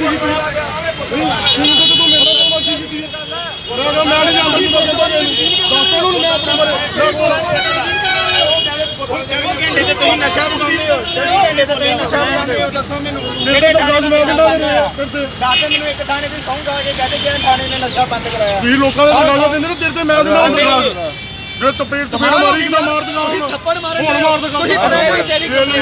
ਤੂੰ ਤੂੰ ਤੂੰ ਮੇਰੇ ਨਾਲ ਮਰਜ਼ੀ ਕੀਤੀ ਹੈ ਮੈਂ ਕਿਹਾ ਮੈਂ ਨਹੀਂ ਜਾਣਦਾ ਤੂੰ ਤਾਂ ਕਹਿੰਦਾ ਮੈਨੂੰ ਦੱਸ ਉਹਨੂੰ ਮੈਂ ਆਪਣੇ ਬਾਰੇ ਮੈਂ ਕੋਲ ਘੰਟੇ ਤੇ ਤੁਸੀਂ ਨਸ਼ਾ ਬਣਾਉਂਦੇ ਹੋ ਘੰਟੇ ਤੇ ਤੁਸੀਂ ਨਸ਼ਾ ਬਣਾਉਂਦੇ ਹੋ ਦੱਸੋ ਮੈਨੂੰ ਮੇਰੇ ਤਾਂ ਗੱਲ ਮੈਂ ਦਿੰਦਾ ਮੇਰੇ ਫਿਰ ਤੇ ਦੱਸ ਮੈਨੂੰ ਇੱਕ ਥਾਣੇ ਦੀ ਸੌਂ ਗਾ ਕੇ ਕਹਦੇ ਕਿ ਥਾਣੇ ਨੇ ਨਸ਼ਾ ਬੰਦ ਕਰਾਇਆ ਵੀ ਲੋਕਾਂ ਦੇ ਗਾਲਾਂ ਦਿੰਦੇ ਨੇ ਤੇਰੇ ਤੇ ਮੈਂ ਦਿੰਦਾ ਅੰਦਰ ਜਿਹੜੇ ਤਪੇੜ ਤਪੇੜ ਮਾਰੀ ਕਿਦਾਂ ਮਾਰ ਦਿੰਦਾ ਤੁਸੀਂ ਥੱਪੜ ਮਾਰੇ ਹੁਣ ਮਾਰ ਦੇ ਤੁਸੀਂ ਪਤਾ ਤੇਰੀ ਜਨਾਨੀ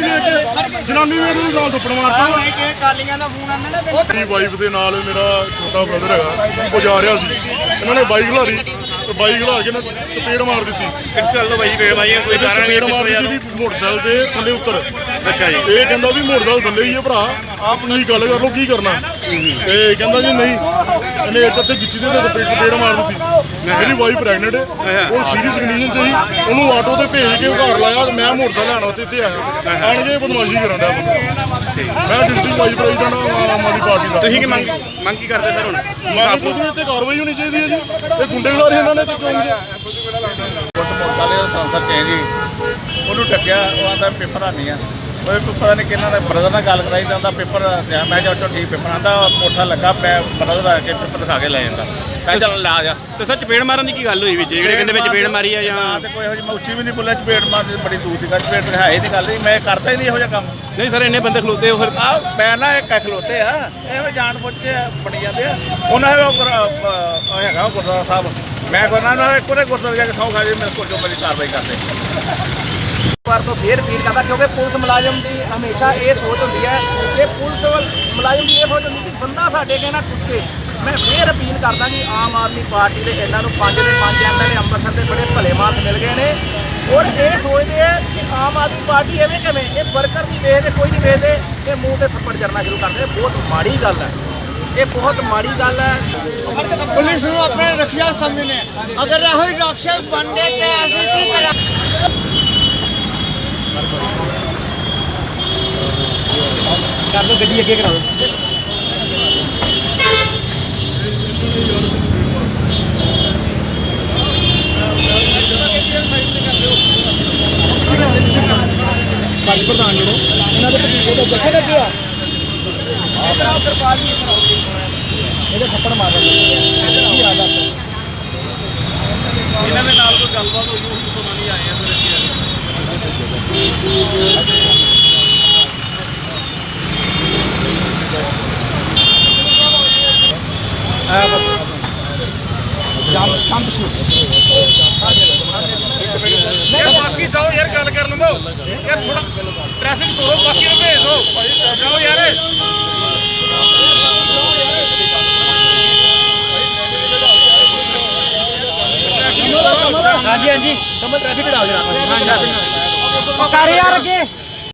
ਨੇ ਕਿ ਜਨਾਨੀ ਨੇ ਇਹਨੂੰ ਨਾਲ ਥੱਪੜ ਮਾਰਤਾ। ਇਹ ਕਿ ਕਾਲੀਆਂ ਦਾ ਫੋਨ ਆਉਂਦਾ ਨਾ ਮੇਰੀ ਵਾਈਫ ਦੇ ਨਾਲ ਮੇਰਾ ਛੋਟਾ ਬ੍ਰਦਰ ਹੈਗਾ ਉਹ ਜਾ ਰਿਹਾ ਸੀ। ਇਹਨਾਂ ਨੇ ਬਾਈਕ ਖਲਾਰੀ ਤੇ ਬਾਈਕ ਖਲਾ ਕੇ ਨਾ ਚਪੇੜ ਮਾਰ ਦਿੱਤੀ। ਚੱਲ ਲੋ ਭਾਈ ਵੇੜ ਭਾਈ ਕੋਈ ਕਾਰਨ ਨਹੀਂ ਪਿੱਛੇ ਵੀ ਮੋਟਰਸਾਈਕਲ ਦੇ ਥੱਲੇ ਉੱਤਰ। ਅੱਛਾ ਜੀ। ਇਹ ਕਹਿੰਦਾ ਵੀ ਮੋਟਰਸਾਈਕਲ ਥੱਲੇ ਹੀ ਹੈ ਭਰਾ ਆਪ ਤੁਸੀਂ ਗੱਲ ਕਰ ਲਓ ਕੀ ਕਰਨਾ। ਤੇ ਕਹਿੰਦਾ ਜੀ ਨਹੀਂ ਇਹਨੇ ਤੇ ਗਿੱਚੀ ਦੇ ਤੇ ਚਪੇੜ ਮਾਰ ਦਿੱਤੀ। ਮੇਰੀ ਵਾਈਫ ਪ੍ਰੈਗਨੈਂਟ ਹੈ। ਉਹ ਸੀਰੀਅਸ ਕੰਡੀਸ਼ਨ 'ਚ ਸੀ। ਉਹਨੂੰ ਆਟੋ ਤੇ ਭੇਜ ਕੇ ਘਰ ਲਾਇਆ ਤੇ ਮੈਂ ਮੋਟਰਸਾਈਕਲ ਲੈਣ ਵਾਸਤੇ ਇੱਥੇ ਆਇਆ। ਆਣ ਕੇ ਬਦਮਾਸ਼ੀ ਕਰਨ ਬੰਦਾ। ਮੈਂ district vice president Aam Aadmi Party ਦਾ। ਤੁਸੀਂ ਕੀ ਮੰਗ ਮੰਗ ਕੀ ਕਰਦੇ ਸਰ ਹੁਣ? ਮੰਗ ਕੁਝ ਨਹੀਂ ਤੇ ਕਾਰਵਾਈ ਹੋਣੀ ਚਾਹੀਦੀ ਹੈ ਜੀ। ਇਹ ਗੁੰਡੇ ਖਿਲਾਰੇ ਇਹਨਾਂ ਨੇ ਤੇ ਚੌਂਕ 'ਚ ਕਾਲੇ ਦਾ ਸੰਸਦ ਚੇਂਜ ਸੀ ਉਹਨੂੰ ਟੱਕਿਆ ਉਹ ਆਂਦਾ ਪੇਪਰ ਆਣੀ ਆ ਉਹ ਪਤਾ ਨਹੀਂ ਕਿਹਨਾਂ ਦਾ ਬ੍ਰਦਰ ਨਾਲ ਗੱਲ ਕਰਾਈ ਤਾਂ ਉਹਦਾ ਪੇਪਰ ਲਿਆ। ਮੈਂ ਕਿਹਾ ਚਲੋ ਠੀਕ ਪੇਪਰ ਆਂਦਾ ਮੋਟਰ ਲੱਗਾ ਮੈਂ ਬ੍ਰਦਰ ਆ ਕੇ ਪੇਪਰ ਦਿਖਾ ਕੇ ਲੈ ਜਾਂਦਾ। ਮੈਂ ਕਿਹਾ ਚੱਲ ਲਾ ਜਾ। ਤੇ ਸਰ ਚਪੇੜ ਮਾਰਨ ਦੀ ਕੀ ਗੱਲ ਹੋਈ ਵਿੱਚ? ਜਿਹੜੇ ਕਹਿੰਦੇ ਵਿੱਚ ਚਪੇੜ ਮਾਰੀ ਆ ਜਾਂ ਨਾ ਤੇ ਕੋਈ ਇਹੋ ਜਿਹੀ ਮੈਂ ਉੱਚੀ ਵੀ ਨਹੀਂ ਬੋਲਿਆ ਚਪੇੜ ਮਾਰਦੀ ਬੜੀ ਦੂਰ ਦੀ ਗੱਲ ਚਪੇੜ ਹੈ ਹੀ ਨਹੀਂ ਗੱਲ। ਨਹੀਂ ਮੈਂ ਕਰਦਾ ਹੀ ਨਹੀਂ ਇਹੋ ਜਿਹਾ ਕੰਮ। ਨਹੀਂ ਸਰ ਇੰਨੇ ਬੰਦੇ ਖਲੋਤੇ ਹੋ ਫਿਰ। ਆ ਮੈਂ ਨਾ ਇੱਕ ਖਲੋਤੇ ਆ ਐਵੇਂ ਜਾਣ ਬੁੱਝ ਕੇ ਬਣੀ ਜਾਂਦੇ ਆ। ਉਹਨਾਂ ਦੇ ਉਹ ਹੈਗਾ ਗੁਰਦੁਆਰਾ ਸਾਹਿਬ। ਮੈਂ ਕਹਿੰਦਾ ਨਾ ਕੋਨੇ ਗੁਰਦੁਆਰੇ ਜਾ ਕੇ ਸੌ ਖਾ ਜੇ ਮੇਰੇ ਕੋਲ ਜੋ ਮੇਰੀ ਕਾਰਵਾਈ ਕਰਦੇ ਵਾਰ ਤੋਂ ਫੇਰ ਅਪੀਲ ਕਰਦਾ ਕਿਉਂਕਿ ਪੁਲਿਸ ਮੁਲਾਜ਼ਮ ਦੀ ਹਮੇਸ਼ਾ ਇਹ ਸੋਚ ਹੁੰਦੀ ਹੈ ਕਿ ਪੁਲਿਸ ਮੁਲਾਜ਼ਮ ਦੀ ਇਹ ਸੋਚ ਹੁੰਦੀ ਕਿ ਬੰਦਾ ਸਾਡੇ ਕੇ ਨਾ ਕੁਸਕੇ ਮੈਂ ਫੇਰ ਅਪੀਲ ਕਰਦਾ ਕਿ ਆਮ ਆਦਮੀ ਪਾਰਟੀ ਦੇ ਇਹਨਾਂ ਨੂੰ ਪੰਜ ਦੇ ਪੰਜ ਐਮਐਲਏ ਅੰਮ੍ਰਿਤਸਰ ਦੇ ਬੜੇ ਭਲੇ ਮਾਨਸ ਮਿਲ ਗਏ ਨੇ। ਔਰ ਇਹ ਸੋਚਦੇ ਆ ਕਿ ਆਮ ਆਦਮੀ ਪਾਰਟੀ ਐਵੇਂ ਕਿਵੇਂ? ਇਹ ਵਰਕਰ ਦੀ ਵੇਖਦੇ ਕੋਈ ਨਹੀਂ ਵੇਖਦੇ ਇਹ ਮੂੰਹ ਤੇ ਥੱਪੜ ਜੜਨਾ ਸ਼ੁਰੂ ਕਰਦੇ ਬਹੁਤ ਮਾੜੀ ਗੱਲ ਹੈ। ਇਹ ਬਹੁਤ ਮਾੜੀ ਗੱਲ ਹੈ। ਪੁਲਿਸ ਨੂੰ ਆਪਣੇ ਰੱਖਿਆ ਸਮਝਨੇ ਅਗਰ ਰਾਹੁਲ ਰਾਖਸ਼ ਬਣਦੇ ਤੇ ਅਸੀਂ ਕੀ ਕਰਾਂ ਇਧਰ ਆਓ ਕਿਰਪਾਲ ਜੀ ਇਧਰ ਆਓ। ਇਹਦੇ ਥੱਪੜ ਮਾਰ ਰਹੇ ਇਧਰ ਆਓ ਕੀ ਹਾਲ ਹੈ ਇਹਨਾਂ ਦੇ ਨਾਲ ਕੋਈ ਗੱਲਬਾਤ ਹੋਈ ਉਹੀ ਸੁਣਨ ਨਹੀਂ ਆਏ ਆ ਸਰ ਇੱਥੇ ਬਾਕੀ ਜਾਓ ਯਾਰ ਗੱਲ ਕਰ ਲਵੋ ਯਾਰ ਥੋੜਾ ਟ੍ਰੈਫਿਕ ਤੋੜੋ ਬਾਕੀ ਨੂੰ ਭੇਜ ਦਿਓ। ਜਾਓ ਯਾਰ। ਹਾਂਜੀ ਹਾਂਜੀ। ਸਮਝ ਟ੍ਰੈਫਿਕ ਡਾਲ ਦੇਣਾ ਕਰ ਯਾਰ ਅੱਗੇ।